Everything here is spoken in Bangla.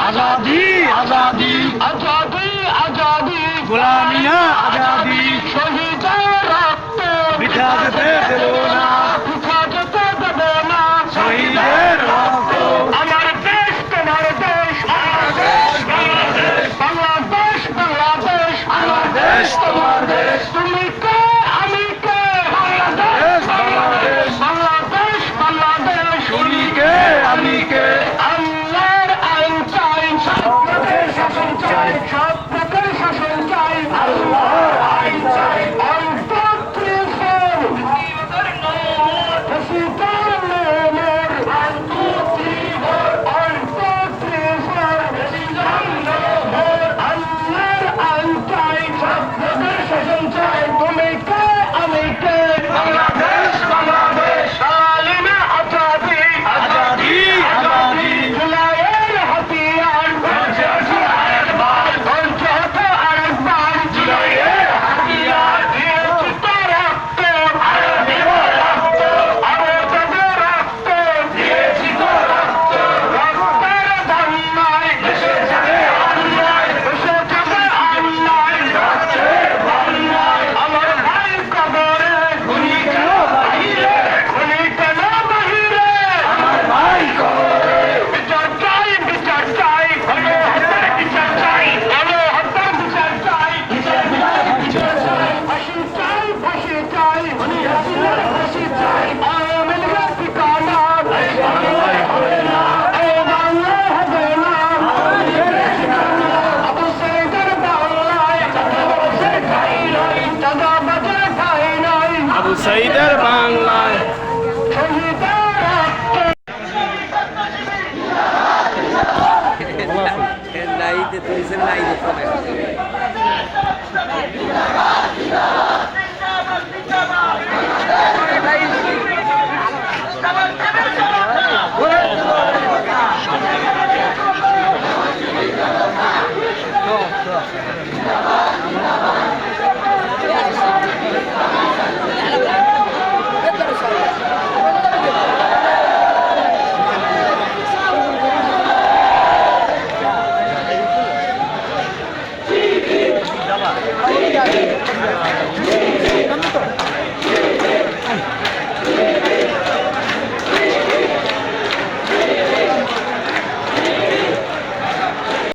आज़ादी आज़ादी आज़ादी आज़ादी गुलामी आज़ादी শহীদের বাংলায় নাইতে তুলছেন নাইতে